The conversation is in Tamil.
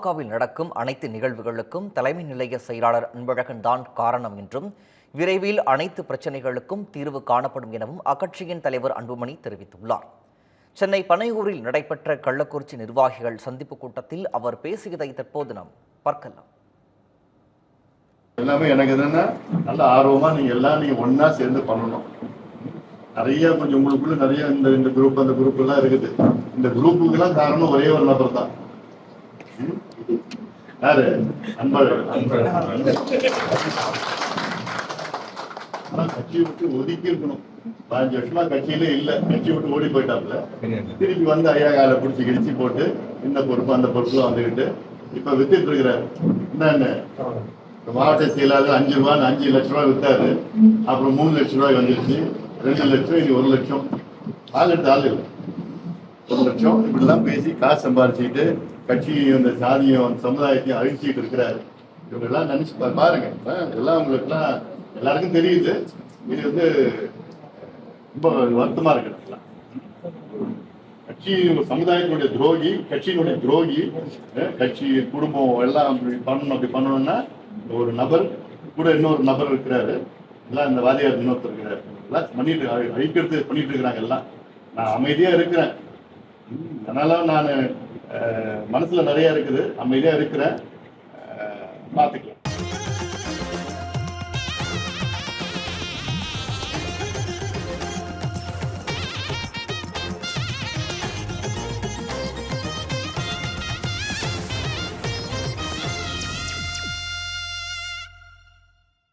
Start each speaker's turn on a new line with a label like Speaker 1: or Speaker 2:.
Speaker 1: பாமகவில் நடக்கும் அனைத்து நிகழ்வுகளுக்கும் தலைமை நிலைய செயலாளர் அன்பழகன் தான் காரணம் என்றும் விரைவில் அனைத்து பிரச்சனைகளுக்கும் தீர்வு காணப்படும் எனவும் அக்கட்சியின் தலைவர் அன்புமணி தெரிவித்துள்ளார். சென்னை பனையூரில் நடைபெற்ற கள்ளக்குறிச்சி நிர்வாகிகள் சந்திப்பு கூட்டத்தில் அவர் பேசியதை தற்போது நாம் பார்க்கலாம்.
Speaker 2: எல்லாமே எனக்கு என்னன்னா நல்ல ஆர்வமா நீங்க எல்லாம் நீங்க ஒன்னா சேர்ந்து பண்ணணும். நிறைய கொஞ்சம் உங்களுக்குள்ள நிறைய இந்த இந்த குரூப் அந்த குரூப் எல்லாம் இருக்குது. இந்த குரூப்புக்கு எல்லாம் காரணம் ஒரே ஒரு நபர் தான். யாரு? அன்பழகன். ஆனா கட்சியை விட்டு ஒதுக்கி இருக்கணும். பதினஞ்சு வருஷமா கட்சியிலே இல்ல. கட்சி விட்டு ஓடி போயிட்டாப்ல திருப்பி வந்து ஐயா காலை பிடிச்சி கிடிச்சு போட்டு இந்த பொறுப்பு அந்த பொறுப்புல வந்துகிட்டு இப்ப வித்துட்டு இருக்கிறாரு என்னன்னு மாவட்ட செயலாளர் அஞ்சு ரூபாய் அஞ்சு லட்ச ரூபாய் வித்தாரு. அப்புறம் மூணு லட்ச ரூபாய் வந்துருச்சு. ரெண்டு லட்சம் இனி ஒரு லட்சம். ஆள் எடுத்து ஆள் இல்லை. ஒரு லட்சம். இப்படிலாம் பேசி காசு சம்பாரிச்சுக்கிட்டு கட்சியையும் இந்த சாதியும் அந்த சமுதாயத்தையும் அழிச்சிட்டு இருக்கிறாரு. இவங்கெல்லாம் நினைச்சு பாருங்க. எல்லாம் இதெல்லாம் உங்களுக்குலாம் எல்லாருக்கும் தெரியுது. இது வந்து ரொம்ப வருத்தமா இருக்கு கட்சி சமுதாயத்தினுடைய துரோகி கட்சியினுடைய துரோகி கட்சி குடும்பம் எல்லாம் அப்படி பண்ணணும் அப்படி பண்ணணும்னா ஒரு நபர் கூட இன்னொரு நபர் இருக்கிறாரு. எல்லாம் இந்த வாதியார் இன்னொருத்தர் இருக்கிறாரு. எல்லாம் பண்ணிட்டு அழிக்கிறது பண்ணிட்டு இருக்கிறாங்க எல்லாம். நான் அமைதியா இருக்கிறேன். அதனால நான் மனசுல நிறைய இருக்குது. அமைதியா இருக்கிறேன். அஹ், பார்த்துக்கலாம்